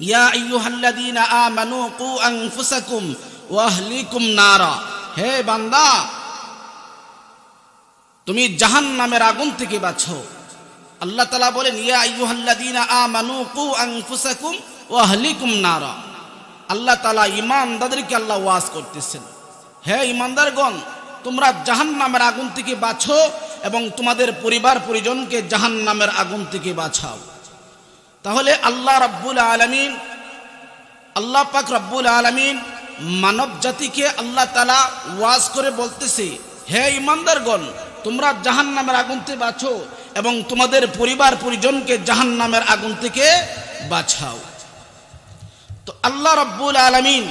ইয়া আইয়ুহাল্লাযীনা আমানু কু আনফুসাকুম ওয়া আহলিকুম নারা। হে বান্দা, তুমি জাহান্নামের আগুন থেকে বাঁচো। আল্লাহ তাআলা বলেন, ইয়া আইয়ুহাল্লাযীনা আমানু কু আনফুসাকুম ওয়া আহলিকুম নারা। আল্লাহ তাআলা ঈমানদারদেরকে আল্লাহ ওয়াজ করতেছেন। হে ঈমানদারগণ, তোমরা জাহান্নামের আগুন থেকে বাঁচো এবং তোমাদের পরিবার পরিজনকে জাহান্নামের আগুন থেকে বাঁচাও। তাহলে আল্লাহ রাব্বুল আলামিন, আল্লাহ পাক রব্বুল আলামিন মানব জাতিকে আল্লাহ তালা ওয়াজ করে বলতেছে, হে ইমানদারগণ তোমরা জাহান নামের আগুন থেকে বাঁচো এবং তোমাদের পরিবার পরিজনকে জাহান নামের আগুন থেকে বাঁচাও। তো আল্লাহ রব্বুল আলামিন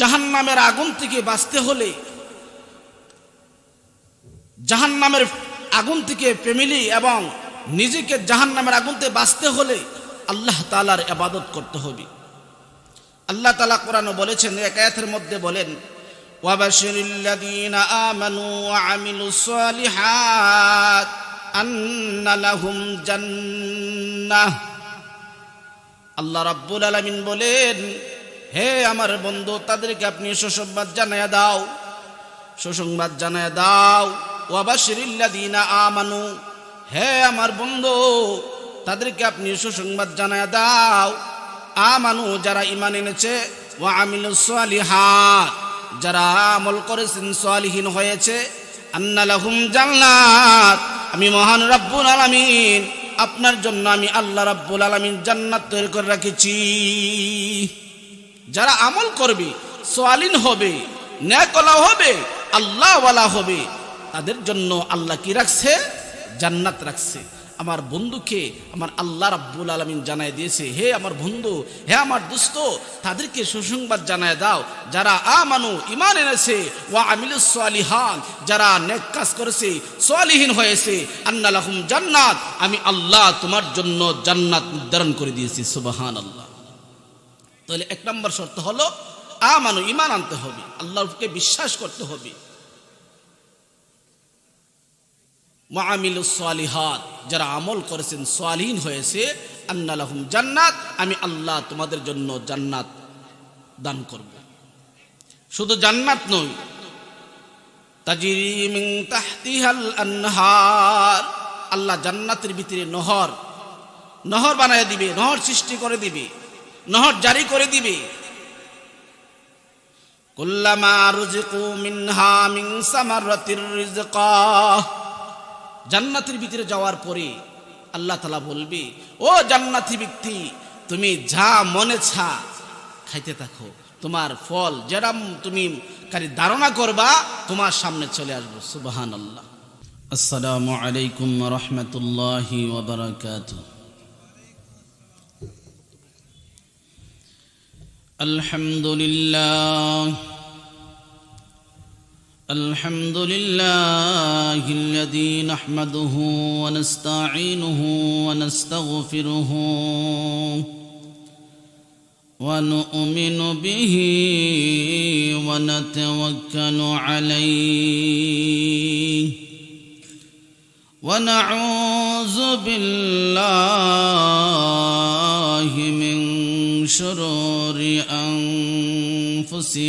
জাহান নামের আগুন থেকে বাঁচতে হলে জাহান নামের আগুন থেকে ফ্যামিলি এবং নিজেকে জাহান নামের আগুন থেকে বাঁচতে হলে আল্লাহ তালার আবাদত করতে হবে আল্লাহ তালা কোরআন বলেছেন এক আয়াতের মধ্যে বলেন وبشر الذين آمنوا وعملوا الصالحات أن لهم جنة আল্লাহ রাব্বুল আলামিন বলেন হে আমার বন্ধু তাদেরকে আপনি সুসংবাদ জানায়া দাও সুসংবাদ জানায়া দাও ওয়াবাশিরিল্লাযীনা আমানু হে আমার বন্ধু, তাদেরকে আপনি সুসংবাদ জানায়া দাও। আমানু, যারা ইমান এনেছে, ওয়া আমিলুস সালিহাত যারা আমল করেছেন, সালিহীন হয়েছে, আন্না লাহুম জান্নাত। আমি মহান রাব্বুল আলামিন, আপনার জন্য আমি আল্লাহ রাব্বুল আলামিন জান্নাত তৈরি করে রেখেছি। যারা আমল করবে সোয়ালিন হবে ন্যাকলা হবে, আল্লাহওয়ালা হবে, তাদের জন্য আল্লাহ কি রাখছে? জান্নাত রাখছে। আমার বন্ধুকে আমার আল্লাহ রাব্বুল আলমিন জানায় দিয়েছে, হে আমার বন্ধু, হে আমার দোস্ত, তাদেরকে সুসংবাদ জানায় দাও। যারা আমানু ইমান এনেছে, ওয়া আমিলুস সালিহান, যারা নেক কাজ করেছে, সালিহীন হয়েছে, আন্না লাহুম জান্নাত। আমি আল্লাহ তোমার জন্য জান্নাত নির্ধারণ করে দিয়েছি সুবহান আল্লাহ তাহলে এক নম্বর শর্ত হলো, আমানু ইমান আনতে হবে। আল্লাহকে বিশ্বাস করতে হবে। সালিহাত, যারা আমল করেছেন সালিহীন হয়েছে, আন্নালাহুম জান্নাত, আমি আল্লাহ তোমাদের জন্য জান্নাত দান করব। শুধু জান্নাত নয়, তাজিরি তাহতিহাল আনহার, আল্লাহ জান্নাতের ভিতরে নহর নহর বানায় দিবে, নহর সৃষ্টি করে দিবে, নহর জারি করে দিবে। কুল্লামা রুজিকু মিনহা মিন সামারাতির রিজকা জান্নাতের ভিতরে যাওয়ার পরে আল্লাহ তালা বলবে, ও জান্নাতি ব্যক্তি, তুমি যা মনে ছা, খাইতে থাকো। তোমার ফল যেরম তুমি কারি ধারণা করবা, তোমার সামনে চলে আসব। সুবাহান আল্লাহ আসসালামু আলাইকুম রহমতুল্লাহি আলহামদুলিল্লাহ। الحمد لله الذي نحمده ونستعينه ونستغفره ونؤمن به ونتوكل عليه ونعوذ بالله من شرور أنفسنا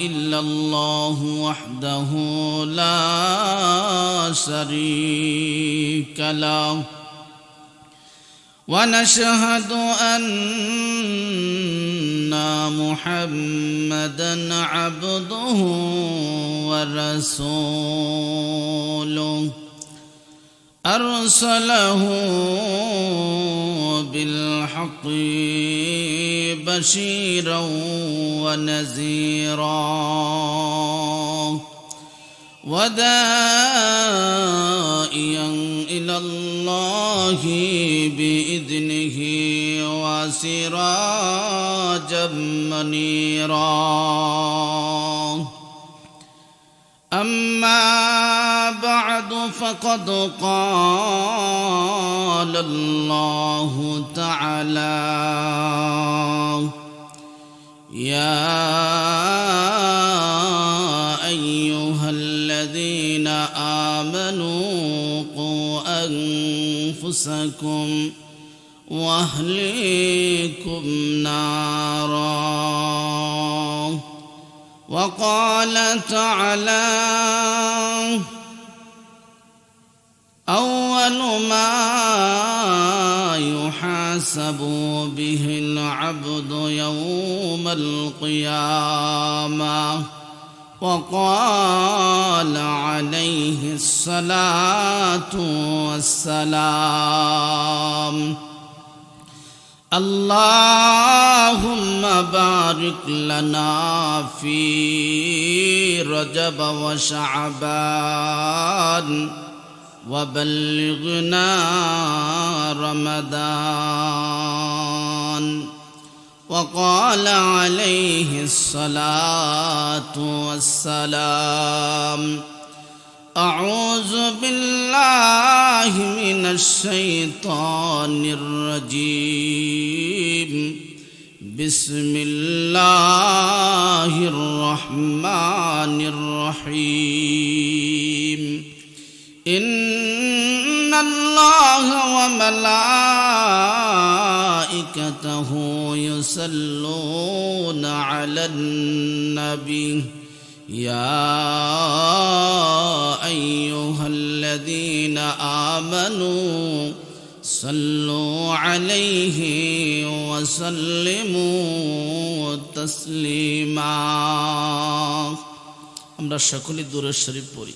إلا الله وحده لا شريك له. ونشهد أن محمدا عبده ورسوله. أرسله بالحق بشيرا ونذيرا. ودائيا إلى الله بإذنه وسراجا منيرا. أما فقد قال الله تعالى يا أيها الذين آمنوا قوا أنفسكم وأهليكم نارا. وقال تعالى أول ما يحاسب به العبد يوم القيامة وقال عليه الصلاة والسلام اللهم بارك لنا في رجب وشعبان وبلغنا رمضان. وقال عليه الصلاة والسلام أعوذ بالله من الشيطان الرجيم. بسم الله الرحمن الرحيم. الله وملائكته يصلون على النبي يا أيها الذين آمنوا صلوا عليه وسلموا تسليما আমরা সকলে দূরের শরীফ পড়ি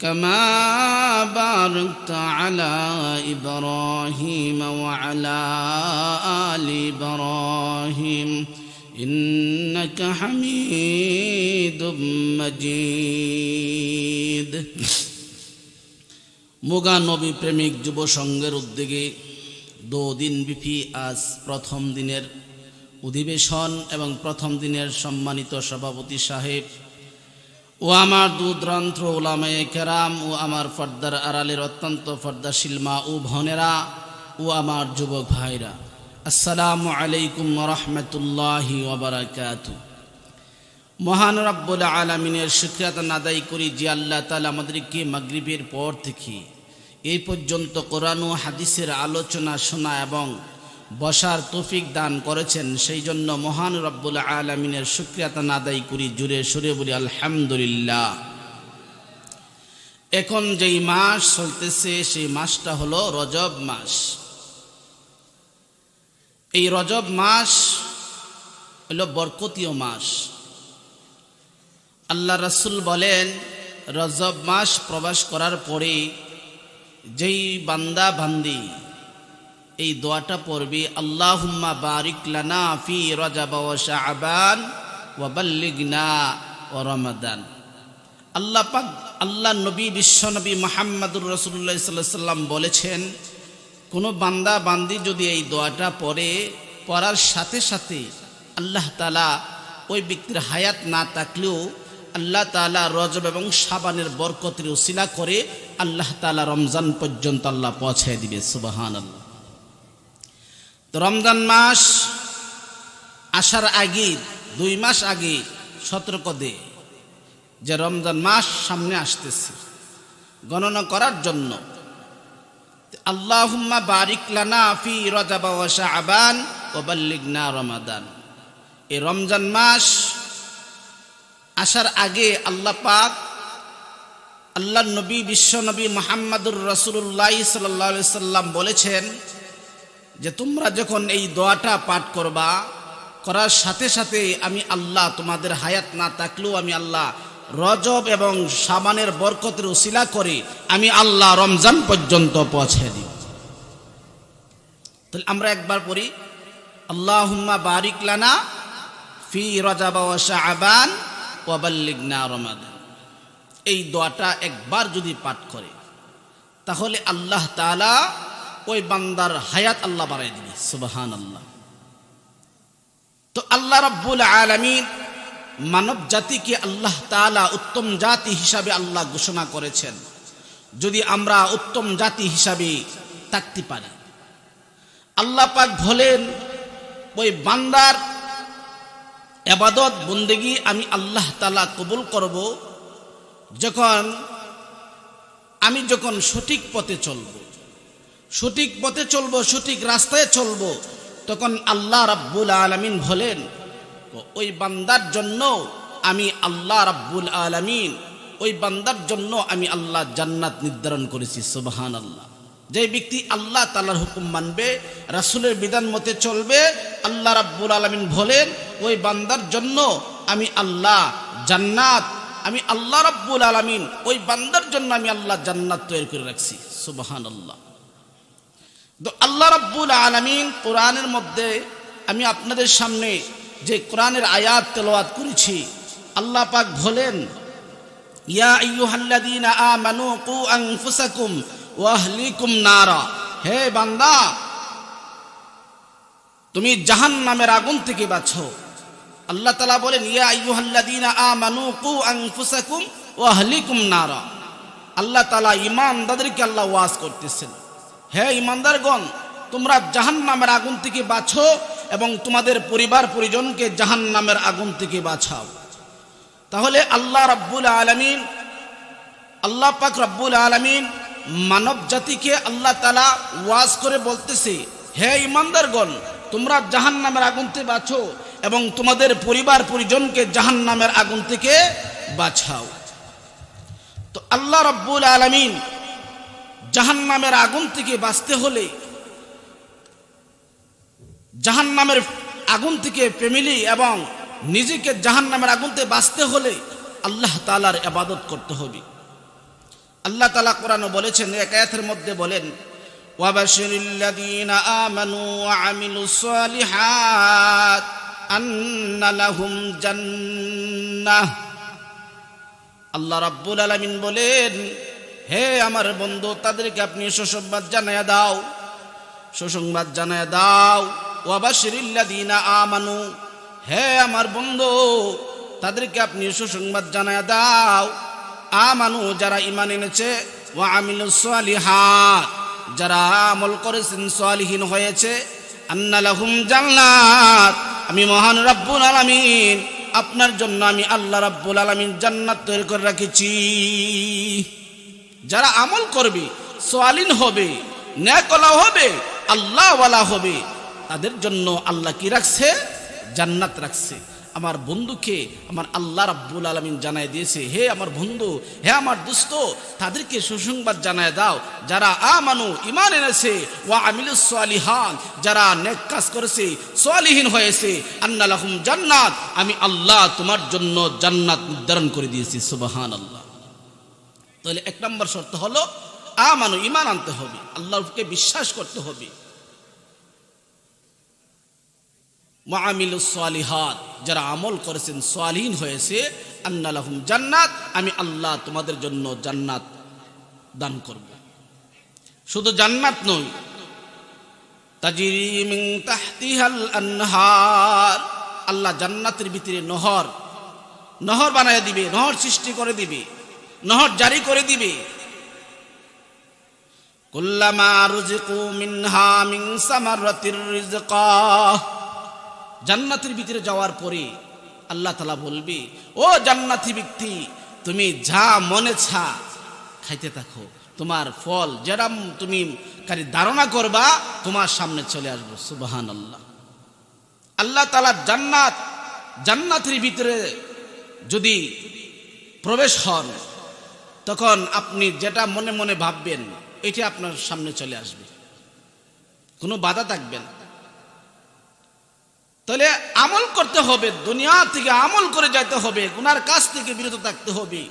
كما باركت على إبراهيم وعلى آل إبراهيم إنك حميد مجيد মোগা নবী প্রেমিক যুব সংঘের উদ্যোগে দিন বিপি আজ প্রথম দিনের অধিবেশন এবং প্রথম দিনের সম্মানিত সভাপতি সাহেব ও আমার দুদ্রান্ত্র ওলামায়ে কেরাম ও আমার ফর্দার আড়ালের অত্যন্ত ফর্দাশীল মা ও ভনেরা ও আমার যুবক ভাইরা, আসসালামু আলাইকুম রহমতুল্লাহি মহান রব্বুল আলমিনের সুখ্যাত নাদাই করি যে আল্লাহ তালা আমাদেরকে মাগরিবের পর থেকে এই পর্যন্ত কোরআন ও হাদিসের আলোচনা শোনা এবং বসার তৌফিক দান করেছেন সেই জন্য মহান রব্বুল আলমিনের সুক্রিয়াতা নাদাই করি, জুড়ে সুরে বলি আলহামদুলিল্লাহ। এখন যেই মাস চলতেছে, সেই মাসটা হলো রজব মাস। এই রজব মাস হলো বরকতীয় মাস। আল্লাহ রসুল বলেন, রজব মাস প্রবেশ করার পরে যেই বান্দা বান্দি এই দোয়াটা পড়বে, আল্লাহুম্মা বারিক লানা ফি রজাব ওয়া শাবান ওয়া বাল্লিগনা ওয়া রমাদান। আল্লাহ পাক, আল্লাহ নবী বিশ্বনবী মুহাম্মদুর আলাইহি সাল্লাম বলেছেন, কোনো বান্দা, বান্দি যদি এই দোয়াটা পড়ে, পড়ার সাথে সাথে আল্লাহ তালা ওই ব্যক্তির হায়াত না থাকলেও আল্লাহ তালা রজব এবং সাবানের বরকতের উসিলা করে আল্লাহ তালা রমজান পর্যন্ত আল্লাহ পৌঁছায় দিবে সুবাহান আল্লাহ তো রমজান মাস আসার আগে, দুই মাস আগে সতর্ক দে যে রমজান মাস সামনে আসতেছে। গণনা করার জন্য। আল্লাহুম্মা বারিক লানা ফি রজাব ওয়া শাবান ওয়া বাল্লিগনা রমাদান। এই রমজান মাস আসার আগে আল্লাহ পাক আল্লাহ নবী, বিশ্ব নবী মোহাম্মদুর রসুল্লাহ সাল্লাহ সাল্লাম বলেছেন যে তোমরা যখন এই দোয়াটা পাঠ করবা, করার সাথে সাথে আমি আল্লাহ তোমাদের হায়াত না থাকলেও আমি আল্লাহ রজব এবং সাবানের বরকতের উসিলা করে আমি আল্লাহ রমজান পর্যন্ত পৌঁছে দিই তাহলে আমরা একবার পড়ি, আল্লাহুম্মা বারিক লানা ফি রজাব ওয়া শাবান ওয়া বাল্লিগনা রমাদান। এই দোয়াটা একবার যদি পাঠ করে, তাহলে আল্লাহ তাআলা ওই বান্দার হায়াত আল্লাহ বাড়াই দিবে। সুবহান আল্লাহ তো আল্লাহ রাব্বুল আলামিন মানব জাতিকে আল্লাহ তাআলা উত্তম জাতি হিসাবে আল্লাহ ঘোষণা করেছেন। যদি আমরা উত্তম জাতি হিসাবে থাকতে পারি। আল্লাহ পাক বলেন, ওই বান্দার এবাদত বন্দেগি আমি আল্লাহ তালা কবুল করব যখন, আমি যখন সঠিক পথে চলব। সঠিক পথে চলব, সঠিক রাস্তায় চলবো। তখন আল্লাহ রাব্বুল আলামিন বলেন ওই বান্দার জন্য আমি আল্লাহ রাব্বুল আলামিন, ওই বান্দার জন্য আমি আল্লাহ জান্নাত নির্ধারণ করেছি সুবহান আল্লাহ যে ব্যক্তি আল্লাহ তালার হুকুম মানবে, রাসুলের বিধান মতে চলবে, আল্লাহ রাব্বুল আলমিন বলেন, ওই বান্দার জন্য আমি আল্লাহ জান্নাত, আমি আল্লাহ রাব্বুল আলমিন, ওই বান্দার জন্য আমি আল্লাহ জান্নাত তৈরি করে রাখছি সুবাহান আল্লাহ আল্লাহ রাব্বুল আলমিন কোরআনের মধ্যে আমি আপনাদের সামনে যে কোরআনের আয়াত তেলাওয়াত করেছি, আল্লাহ পাক বলেন, ইয়া আইয়ুহাল্লাযীনা আমানু কু আনফুসাকুম ওয়াহলিকুম নারা। হে বান্দা, তুমি জাহান নামের আগুন থেকে বাঁচো। আল্লাহ তালা বলেন, ইয়া আইয়ুহাল্লাযীনা আমানু কু আনফুসাকুম ওয়াহলিকুম নারা। আল্লাহ তালা ইমানদারদেরকে আল্লাহ ওয়াজ করতেছেন। হে ইমানদারগণ, তোমরা জাহান নামের আগুন থেকে বাঁচো এবং তোমাদের পরিবার পরিজনকে জাহান নামের আগুন থেকে বাঁচাও। তাহলে আল্লাহ রাব্বুল আলামিন, আল্লাহ পাক রব্বুল আলামিন মানব জাতিকে আল্লাহ তালা ওয়াজ করে বলতেছে, হে ইমানদারগণ, তোমরা জাহান নামের আগুন থেকে বাঁচো এবং তোমাদের পরিবার পরিজনকে জাহান নামের আগুন থেকে বাঁচাও। তো আল্লাহ রব্বুল আলামিন জাহান নামের আগুন থেকে বাঁচতে হলে জাহান নামের আগুন থেকে ফ্যামিলি এবং নিজেকে জাহান নামের আগুন থেকে বাঁচতে হলে আল্লাহ তালার আবাদত করতে হবে আল্লাহ তালা কোরআন বলেছেন এক আয়াতের মধ্যে বলেন وبشر الذين آمنوا وعملوا الصالحات أن لهم جنة আল্লাহ রাব্বুল আলামিন বলেন হে আমার বন্ধু, তাদেরকে আপনি সুসংবাদ জানায় দাও। সুসংবাদ জানায় দাও। ওয়াবাশিরিল্লাযীনা আমানু। হে আমার বন্ধু, তাদেরকে আপনি সুসংবাদ জানায় দাও। আমানু যারা ইমান এনেছে, ওয়া আমিলুস সালিহাত। যারা আমল করেছেন, সালিহীন হয়েছে। আন্না লাহুম জান্নাত। আমি মহান রব্বুল আলামিন। আপনার জন্য আমি আল্লাহ রাব্বুল আলামিন জান্নাত তৈরি করে রেখেছি। যারা আমল করবে, সোয়ালিন হবে ন্যাকলা হবে, আল্লাহওয়ালা হবে, তাদের জন্য আল্লাহ কি রাখছে? জান্নাত রাখছে। আমার বন্ধুকে আমার আল্লাহ রাব্বুল আলমিন জানাই দিয়েছে, হে আমার বন্ধু, হে আমার দুস্থ তাদেরকে সুসংবাদ জানায় দাও। যারা আমানু ইমান এনেছে, ওয়া আমিলু সালিহান, যারা নেক কাজ করেছে, সালিহীন হয়েছে, আন্না লাহুম জান্নাত। আমি আল্লাহ তোমার জন্য জান্নাত নির্ধারণ করে দিয়েছি সুবহান আল্লাহ তাহলে এক নম্বর শর্ত হলো আ আমানু ইমান আনতে হবে। আল্লাহকে বিশ্বাস করতে হবে। মামিল সালিহাত যারা আমল করেছেন, সালিহীন হয়েছে, আন্নালাহুম জান্নাত, আমি আল্লাহ তোমাদের জন্য জান্নাত দান করব। শুধু জান্নাত নয়, তাজিরি তাহতিহাল আনহার, আল্লাহ জান্নাতের ভিতরে নহর নহর বানায় দিবে, নহর সৃষ্টি করে দিবে। নহর জারি করে দিবে। জান্নাতের ভিতরে যাওয়ার পরে আল্লাহ তালা বলবে, ও জান্নাতি ব্যক্তি, তুমি যা মনে ছা, খাইতে থাকো। তোমার ফল যেরম তুমি কারি ধারণা করবা, তোমার সামনে চলে আসব। সুবাহান আল্লাহ আল্লাহ তালা জান্নাত, জান্নাতের ভিতরে যদি প্রবেশ হন তখন আপনি যেটা মনে মনে ভাববেন, এটা আপনার সামনে চলে আসবে। কোনো বাধা থাকবে না। তাহলে আমল করতে হবে, দুনিয়া থেকে আমল করে যাইতে হবে, গুনার কাজ থেকে বিরত থাকতে হবে।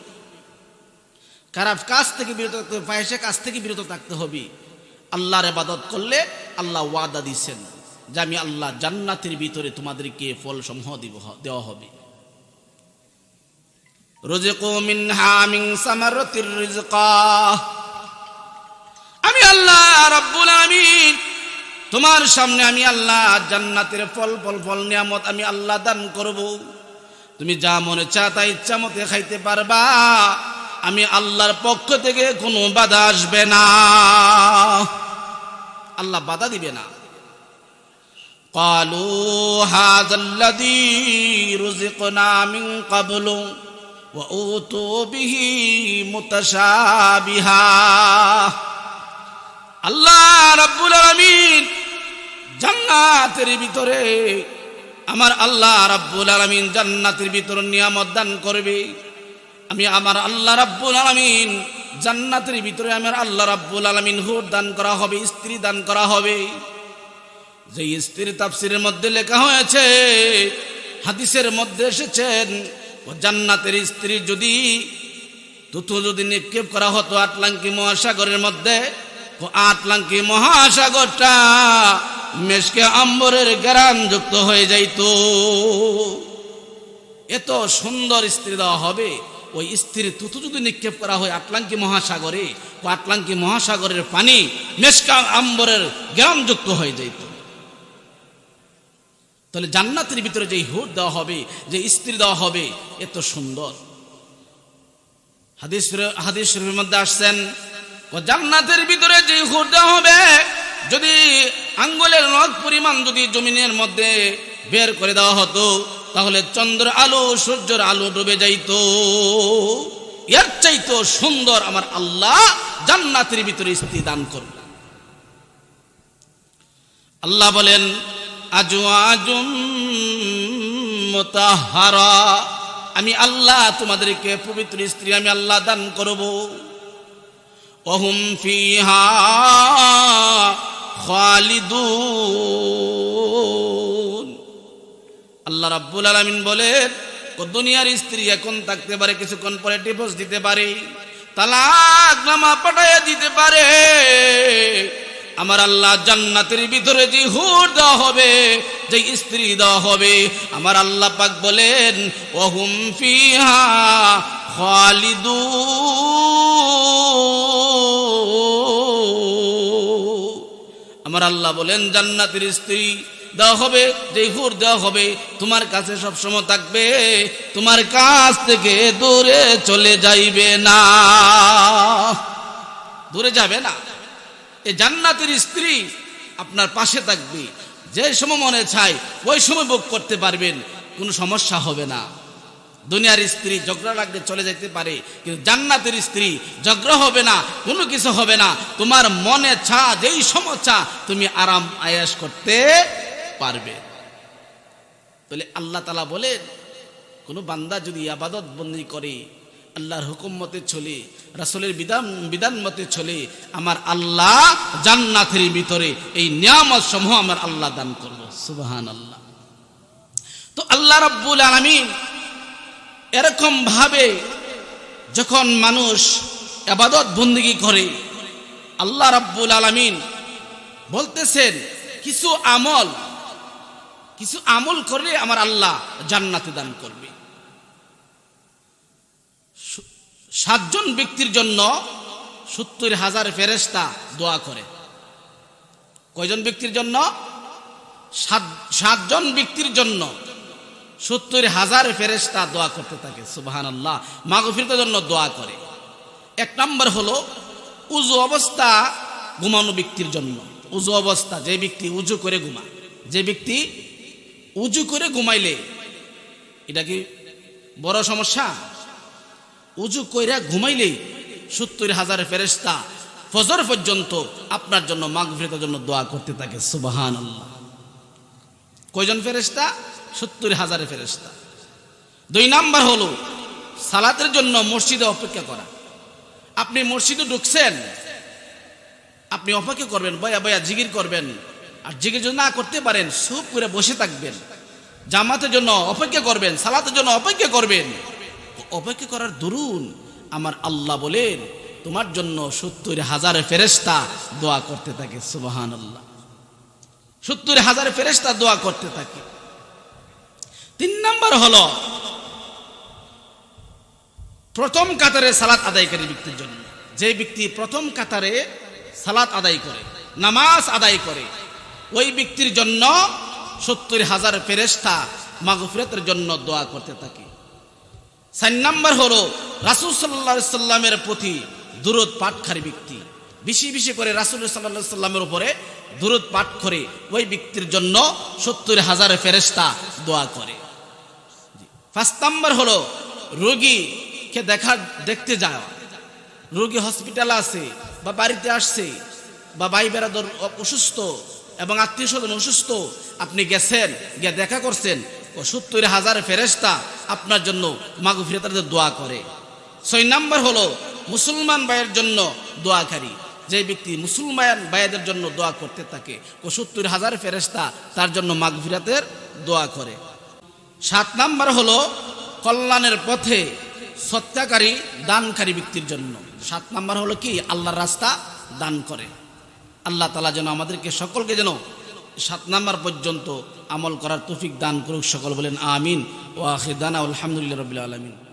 খারাপ কাজ থেকে বিরত থাকতে হবে ফাহেসে কাজ থেকে বিরত থাকতে হবে। আল্লাহর ইবাদত করলে আল্লাহ ওয়াদা দিচ্ছেন যে আমি আল্লাহ জান্নাতের ভিতরে তোমাদেরকে ফল সমূহ দিব, দেওয়া হবে। আমি আল্লাহ রাব্বুল আলামিন তোমার সামনে আমি আল্লাহ জান্নাতের ফল ফল ফল নিয়ামত আমি আল্লাহ দান করব তুমি যা মনে চা তা ইচ্ছা মতে খাইতে পারবা আমি আল্লাহর পক্ষ থেকে কোনো বাধা আসবে না আল্লাহ বাধা দিবে না قالوا هذا الذي رزقنا من قبل وأوتوا به متشابها আল্লাহ রাব্বুল আলামিন জান্নাতের ভিতরে আমার আল্লাহ রাব্বুল আলামিন জান্নাতের ভিতরে নিয়ামত দান করবে। আমি আমার আল্লাহ রাব্বুল আলামিন জান্নাতের ভিতরে আমার আল্লাহ রাব্বুল আলামিন হুর দান করা হবে, স্ত্রী দান করা হবে। যে স্ত্রীর তাফসিরের মধ্যে লেখা হয়েছে, হাদিসের মধ্যে এসেছেন জান্নাতের স্ত্রী যদি তুতু যদি নিক্ষেপ করা হতো আটলাঙ্কি মহাসাগরের মধ্যে আটলাঙ্কি মহাসাগরটা মেশকে আম্বরের গ্রাম যুক্ত হয়ে যাইত। এত সুন্দর স্ত্রী দেওয়া হবে। ওই স্ত্রীর তুতু যদি নিক্ষেপ করা হয় আটলাঙ্কি মহাসাগরে আটলাঙ্কি মহাসাগরের পানি মেশকা আম্বরের গ্রাম যুক্ত হয়ে যাইত। তাহলে জান্নাতের ভিতরে যে হুট দেওয়া হবে যে স্ত্রী দেওয়া হবে, এত সুন্দর। হাদিস হাদিস মধ্যে আসছেন, ও জান্নাতের ভিতরে যে হুট দেওয়া হবে, যদি আঙ্গুলের নখ পরিমাণ যদি জমিনের মধ্যে বের করে দেওয়া হতো, তাহলে চন্দ্র আলো, সূর্যের আলো ডুবে যাইতো। এর চাইতো সুন্দর আমার আল্লাহ জান্নাতের ভিতরে স্ত্রী দান করবে আল্লাহ বলেন আমি আল্লাহ তোমাদেরকে পবিত্র স্ত্রী আমি আল্লাহ দান করব। অহুম আল্লাহ রাব্বুল আলামিন বলেন দুনিয়ার স্ত্রী এখন থাকতে পারে, কিছুক্ষণ পরে ডিভোর্স দিতে পারে, তালাক নামা পাঠাইয়া দিতে পারে। আমার আল্লাহ জান্নাতের ভিতরে যে হুর দেওয়া হবে, যে স্ত্রী দেওয়া হবে, আমার আল্লাহ পাক বলেন, ওহুম ফিহা খালিদু আমার আল্লাহ বলেন, জান্নাতের স্ত্রী দেওয়া হবে, যে হুর দেওয়া হবে, তোমার কাছে সবসময় থাকবে, তোমার কাছ থেকে দূরে চলে যাইবে না। দূরে যাবে না? এই জান্নাতের স্ত্রী আপনার পাশে থাকবে। যে সময় মনে চায়, ওই সময় ভোগ করতে পারবেন, কোনো সমস্যা হবে না। দুনিয়ার স্ত্রী ঝগড়া লাগলে চলে যেতে পারে, কিন্তু জান্নাতের স্ত্রী ঝগড়া হবে না, কোনো কিছু হবে না। তোমার মনে ছা যেই সমস্যা তুমি আরাম, আয়াস করতে পারবে। তাহলে আল্লাহ তালা বলেন, কোনো বান্দা যদি আবাদত বন্দি করে আল্লাহর হুকুম মতে চলে, রাসুলের বিধান বিধান মতে চলে, আমার আল্লাহ জান্নাতের ভিতরে এই নিয়ামত সমূহ আমার আল্লাহ দান করব। সুবাহান আল্লাহ তো আল্লাহ রাব্বুল আলমিন এরকম ভাবে যখন মানুষ আবাদত বন্দিগি করে, আল্লাহ রাব্বুল আলমিন বলতেছেন, কিছু আমল কিছু আমল করলে আমার আল্লাহ জান্নাতে দান করবে। সাতজন ব্যক্তির জন্য সত্তর হাজার ফেরেস্তা দোয়া করে। কয়জন ব্যক্তির জন্য? সাত, সাতজন ব্যক্তির জন্য সত্তর হাজার ফেরেস্তা দোয়া করতে থাকে সুবাহান আল্লাহ মাগফিরতের জন্য দোয়া করে। এক নম্বর হলো উজু অবস্থা ঘুমানো ব্যক্তির জন্য। উজু অবস্থা, যে ব্যক্তি উজু করে ঘুমা যে ব্যক্তি উজু করে ঘুমাইলে এটা কি বড় সমস্যা? উজু কইরা ঘুমাইলেই সত্তর হাজার ফেরেস্তা ফজর পর্যন্ত আপনার জন্য মাগফিরতের জন্য দোয়া করতে থাকে সুবাহান কয়জন ফেরেস্তা সত্তর হাজার ফেরেস্তা দুই নাম্বার হলো সালাতের জন্য মসজিদে অপেক্ষা করা। আপনি মসজিদে ঢুকছেন, আপনি অপেক্ষা করবেন, বয়া বয়া জিগির করবেন, আর জিগির যদি না করতে পারেন সুপ করে বসে থাকবেন। জামাতের জন্য অপেক্ষা করবেন, সালাতের জন্য অপেক্ষা করবেন। অপেক্ষা করার দরুন। আমার আল্লাহ বলেন, তোমার জন্য সত্তর হাজার ফেরেস্তা দোয়া করতে থাকে। সুবাহান আল্লাহ সত্তর হাজার ফেরেস্তা দোয়া করতে থাকে। তিন নাম্বার হলো, প্রথম কাতারে সালাত আদায়কারী ব্যক্তির জন্য। যে ব্যক্তি প্রথম কাতারে সালাত আদায় করে, নামাজ আদায় করে, ওই ব্যক্তির জন্য সত্তর হাজার ফেরেস্তা মাগফিরাতের জন্য দোয়া করতে থাকে। চার নাম্বার হলো রাসুল সাল্লা সাল্লামের প্রতি দূরত পাঠকারী ব্যক্তি। বেশি বেশি করে রাসুল সাল্লাহ সাল্লামের উপরে দূরত পাঠ করে ওই ব্যক্তির জন্য সত্তর হাজার ফেরেস্তা দোয়া করে। পাঁচ নাম্বার হলো রোগীকে দেখা, দেখতে যাওয়া। রোগী হসপিটালে আছে বা বাড়িতে আসছে বা ভাই বেড়াদর অসুস্থ এবং আত্মীয় স্বজন অসুস্থ, আপনি গেছেন, গিয়ে দেখা করছেন সত্তর হাজার ফেরেস্তা আপনার জন্য মাগু দোয়া করে। ছয় নাম্বার হলো মুসলমান ভাইয়ের জন্য দোয়াকারী। যে ব্যক্তি মুসলমান ভাইয়েদের জন্য দোয়া করতে থাকে, ও সত্তর হাজার ফেরেস্তা তার জন্য মাগফিরাতের দোয়া করে। সাত নাম্বার হলো কল্যাণের পথে সত্যাকারী দানকারী ব্যক্তির জন্য। সাত নাম্বার হলো কি? আল্লাহর রাস্তা দান করে। আল্লাহ তালা যেন আমাদেরকে সকলকে যেন সাত নাম্বার পর্যন্ত আমল করার তৌফিক দান করুক। সকল বলেন আমিন। ও আখিদানা আলহামদুলিল্লাহ রবিল আলমিন।